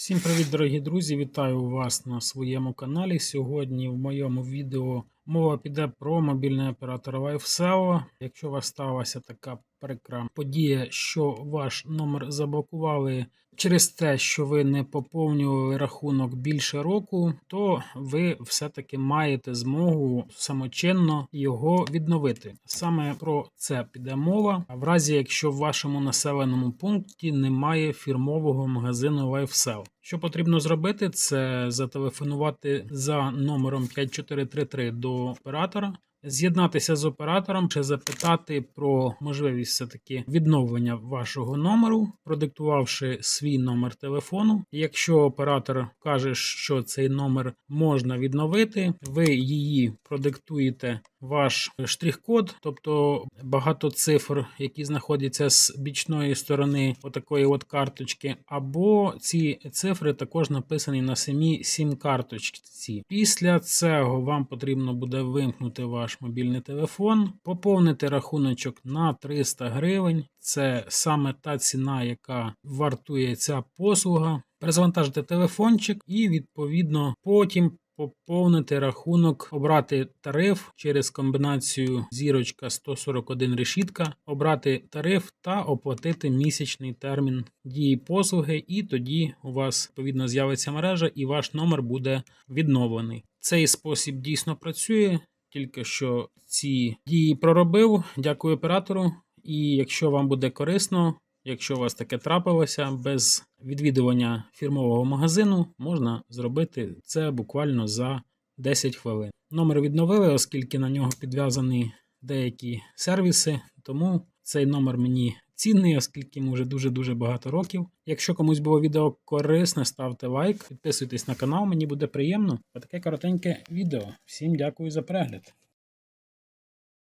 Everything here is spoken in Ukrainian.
Всім привіт, дорогі друзі! Вітаю вас на своєму каналі. Сьогодні в моєму відео мова піде про мобільний оператор LifeSeo. Якщо у вас сталася така прикра подія, що ваш номер заблокували через те, що ви не поповнювали рахунок більше року, то ви все-таки маєте змогу самочинно його відновити. Саме про це піде мова. В разі, якщо в вашому населеному пункті немає фірмового магазину LifeSell. Що потрібно зробити, це зателефонувати за номером 5433 до оператора. З'єднатися з оператором чи запитати про можливість все-таки відновлення вашого номеру, продиктувавши свій номер телефону. Якщо оператор каже, що цей номер можна відновити, ви її продиктуєте ваш штрих-код, тобто багато цифр, які знаходяться з бічної сторони отакої от карточки, або ці цифри також написані на самій сім-карточці. Після цього вам потрібно буде вимкнути ваш мобільний телефон, поповнити рахуночок на 300 гривень. Це саме та ціна, яка вартує ця послуга. Перезавантажити телефончик і відповідно потім поповнити рахунок, обрати тариф через комбінацію зірочка 141 решітка, обрати тариф та оплатити місячний термін дії послуги, і тоді у вас відповідно з'явиться мережа і ваш номер буде відновлений. Цей спосіб дійсно працює, тільки що ці дії проробив. Дякую оператору. І якщо вам буде корисно, Якщо у вас таке трапилося без відвідування фірмового магазину, можна зробити це буквально за 10 хвилин. Номер відновили, оскільки на нього підв'язані деякі сервіси, тому цей номер мені цінний, оскільки йому вже дуже-дуже багато років. Якщо комусь було відео корисне, ставте лайк, підписуйтесь на канал, мені буде приємно. Отаке коротеньке відео. Всім дякую за перегляд.